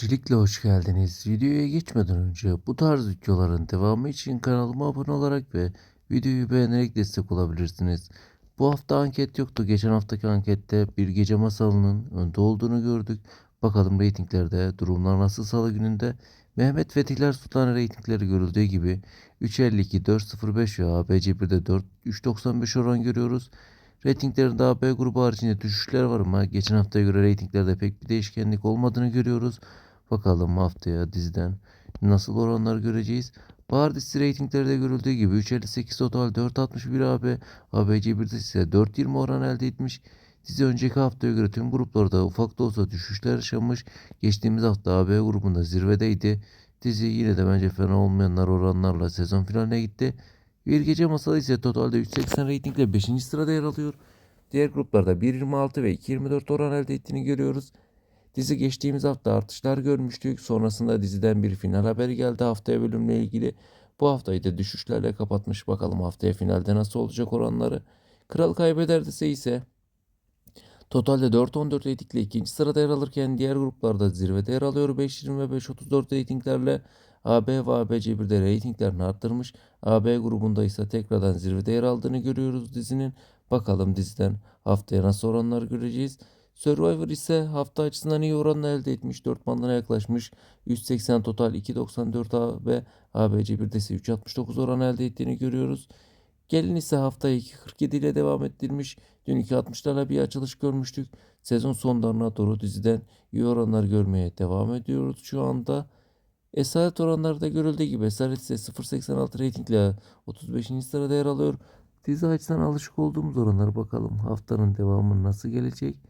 Öncelikle hoş geldiniz. Videoya geçmeden önce bu tarz videoların devamı için kanalıma abone olarak ve videoyu beğenerek destek olabilirsiniz. Bu hafta anket yoktu. Geçen haftaki ankette bir gece masalının önde olduğunu gördük. Bakalım reytinglerde durumlar nasıl salı gününde. Mehmet Fetihler Sultanı reytingleri görüldüğü gibi 3.52, 4.05 ve ABC1'de 4, 3.95 oran görüyoruz. Reytinglerinde AB grubu haricinde düşüşler var ama geçen haftaya göre reytinglerde pek bir değişkenlik olmadığını görüyoruz. Bakalım haftaya diziden nasıl oranlar göreceğiz. Bahar dizisi reytinglerde görüldüğü gibi 3.58 total 4.61 AB, ABC1'de ise 4.20 oran elde etmiş. Dizi önceki haftaya göre tüm gruplarda ufak da olsa düşüşler yaşamış. Geçtiğimiz hafta AB grubunda zirvedeydi. Dizi yine de bence fena olmayanlar oranlarla sezon finaline gitti. Bir Gece Masalı ise totalde 3.80 reytingle 5. sırada yer alıyor. Diğer gruplarda 1.26 ve 2.24 oran elde ettiğini görüyoruz. Dizi geçtiğimiz hafta artışlar görmüştük. Sonrasında diziden bir final haberi geldi haftaya bölümle ilgili. Bu haftayı da düşüşlerle kapatmış. Bakalım haftaya finalde nasıl olacak oranları. Kral kaybederse ise Totalde 4-14 reytingle ikinci sırada yer alırken diğer gruplarda zirvede yer alıyor 5-20 ve 5-34 reytinglerle. AB ve ABC1'de reytinglerini arttırmış. AB grubunda ise tekrardan zirvede yer aldığını görüyoruz dizinin. Bakalım diziden haftaya nasıl oranlar göreceğiz. Survivor ise hafta açısından iyi oranla elde etmiş. 4 bandına yaklaşmış. 180 total 2.94 AB. ABC1'de ise 3.69 oran elde ettiğini görüyoruz. Gelin ise haftayı 2.47 ile devam ettirmiş. Dün 2.60'larla bir açılış görmüştük. Sezon sonlarına doğru diziden iyi oranlar görmeye devam ediyoruz şu anda. Esaret oranları da görüldüğü gibi Esaret ise 0.86 reytingle 35. sırada yer alıyor. Dizi açısından alışık olduğumuz oranlara bakalım. Haftanın devamı nasıl gelecek?